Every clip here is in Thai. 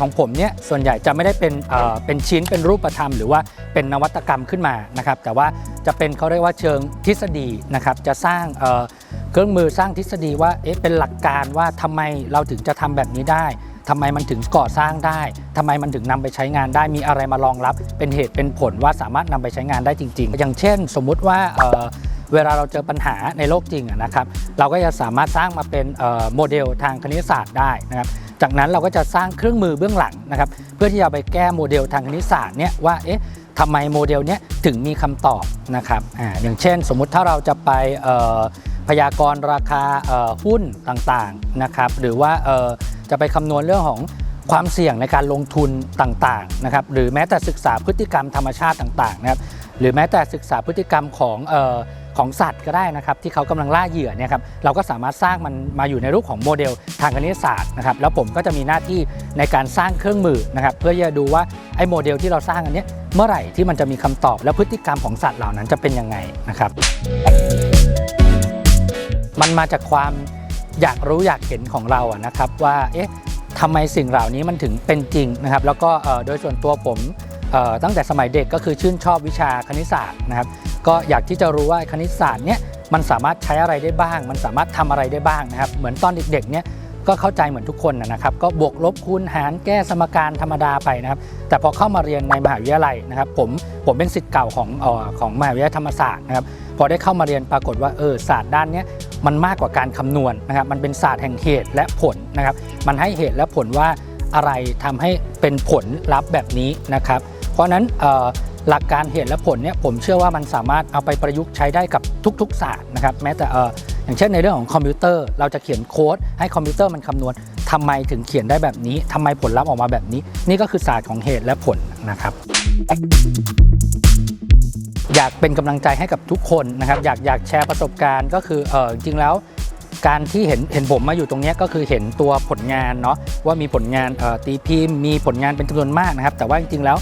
ของผมเนี่ยส่วนใหญ่จะไม่ได้เป็นเอ่อเป็นชิ้นเป็นรูปธรรม หรือว่าเป็นนวัตกรรมขึ้นมานะครับ แต่ว่าจะเป็นเขาเรียกว่าเชิงทฤษฎีนะครับ จะสร้างเอ่อเครื่องมือสร้างทฤษฎีว่าเอ๊ะเป็นหลักการว่าทำไมเราถึงจะทำแบบนี้ได้ทำไมมันถึงก่อสร้างได้ทำไมมันถึงนำไปใช้งานได้มีอะไรมารองรับ เป็นเหตุเป็นผลว่าสามารถนำไปใช้งานได้จริง ๆ อย่างเช่น สมมุติว่าเอ่อ เวลาเราเจอปัญหาในโลกจริงอะนะครับ เราก็จะสามารถสร้างมาเป็นเอ่อโมเดลทางคณิตศาสตร์ได้นะครับ จากนั้นเราก็จะสร้างเครื่องมือเบื้องหลังนะครับเพื่อที่จะไปแก้โมเดลทางคณิตศาสตร์เนี่ยว่าเอ๊ะทำไมโมเดลเนี้ยถึงมีคำตอบนะครับอ่าอย่างเช่น สมมุติถ้าเราจะไปเอ่อพยากรณ์ราคาหุ้นต่างๆนะครับหรือว่าเอ่อจะไปคำนวณเรื่องของความเสี่ยงในการลงทุนต่างๆนะครับหรือแม้แต่ศึกษาพฤติกรรมธรรมชาติต่างๆนะครับหรือแม้แต่ศึกษาพฤติกรรมของ ของสัตว์ก็ได้นะครับที่เขากำลังล่าเหยื่อเนี่ยครับเราก็สามารถสร้างมันมาอยู่ในรูปของโมเดลทางคณิตศาสตร์นะครับแล้วผมก็จะมีหน้าที่ในการสร้างเครื่องมือนะครับเพื่อจะดูว่าไอ้โมเดลที่เราสร้างอันนี้เมื่อไหร่ที่มันจะมีคำตอบและพฤติกรรมของสัตว์เหล่านั้นจะเป็นยังไงนะครับมันมาจากความอยากรู้อยากเห็นของเราอะนะครับว่าเอ๊ะทำไมสิ่งเหล่านี้มันถึงเป็นจริงนะครับ แล้วก็โดยส่วนตัวผมตั้งแต่สมัยเด็กก็คือชื่นชอบวิชาคณิตศาสตร์นะครับ ก็อยากที่จะรู้ว่าคณิตศาสตร์เนี่ยมันสามารถใช้อะไรได้บ้าง มันสามารถทำอะไรได้บ้างนะครับ เหมือนตอนเด็กๆเนี่ยก็เข้าใจเหมือนทุกคนนะครับ ก็บวกลบคูณหารแก้สมการธรรมดาไปนะครับ แต่พอเข้ามาเรียนในมหาวิทยาลัยนะครับ ผมผมเป็นศิษย์เก่าของออของมหาวิทยาลัยธรรมศาสตร์นะครับ พอได้เข้ามาเรียนปรากฏว่าเออศาสตร์ด้านเนี้ยมันมากกว่าการคำนวณนะครับ มันเป็นศาสตร์แห่งเหตุและผลนะครับ มันให้เหตุและผลว่าอะไรทำให้เป็นผลลัพธ์แบบนี้นะครับ เพราะฉะนั้นออ หลักการเหตุและผลเนี่ยผมเชื่อว่ามันสามารถเอาไปประยุกต์ใช้ได้กับทุกๆศาสตร์นะครับแม้แต่เอออย่างเช่นในเรื่องของคอมพิวเตอร์เราจะเขียนโค้ดให้คอมพิวเตอร์มันคำนวณทำไมถึงเขียนได้แบบนี้ทำไมผลลัพธ์ออกมาแบบนี้ นี่ก็คือศาสตร์ของเหตุและผลนะครับ อยากเป็นกำลังใจให้กับทุกคนนะครับ อยากอยากแชร์ประสบการณ์ก็คือเออจริงๆแล้วการที่เห็นเห็นผมมาอยู่ตรงนี้ก็คือเห็นตัวผลงานเนาะว่ามีผลงานตีพิมพ์มีผลงานเป็นจำนวนมากนะครับ แต่ว่าจริงๆแล้ว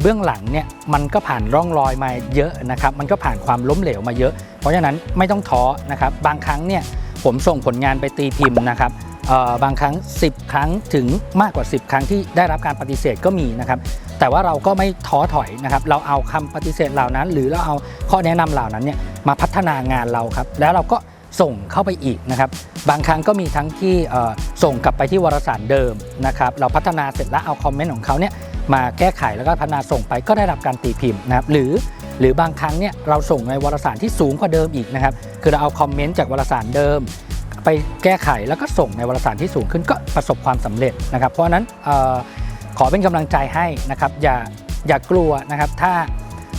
เบื้องหลังเนี่ยมันก็ผ่านร่องรอยมาเยอะนะครับมันก็ผ่านความล้มเหลวมาเยอะ เพราะฉะนั้นไม่ต้องท้อนะครับบางครั้งเนี่ยผมส่งผลงานไปตีพิมพ์นะครับบางครั้ง 10 ครั้งถึงมากกว่า 10 ครั้งที่ได้รับการปฏิเสธก็มีนะครับแต่ว่าเราก็ไม่ท้อถอยนะครับเราเอาคำปฏิเสธเหล่านั้น หรือเราเอาข้อแนะนำเหล่านั้นเนี่ยมาพัฒนางานเราครับแล้วเราก็ส่งเข้าไปอีกนะครับ บางครั้งก็มีทั้งที่ส่งกลับไปที่วารสารเดิมนะครับ เราพัฒนาเสร็จแล้วเอาคอมเมนต์ของเขาเนี่ย มาแก้ไขแล้วก็พัฒนาส่งไปก็ได้รับการตีพิมพ์นะครับหรือ หรือบางครั้งเนี่ยเราส่งในวารสารที่สูงกว่าเดิมอีกนะครับคือเราเอาคอมเมนต์จากวารสารเดิม ไปแก้ไขแล้วก็ส่งในวารสารที่สูงขึ้นก็ประสบความสำเร็จนะครับ เพราะฉะนั้นออขอเป็นกำลังใจให้นะครับอย่าอย่ากลัวนะครับถ้า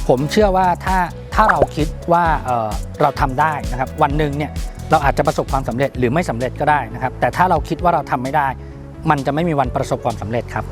ผมเชื่อว่าถ้าถ้าเราคิดว่าเเราทำได้นะครับวันหนึ่งเนี่ยเราอาจจะประสบความสำเร็จหรือไม่สำเร็จก็ได้นะครับ แต่ถ้าเราคิดว่าเราทำไม่ได้ มันจะไม่มีวันประสบความสำเร็จครับ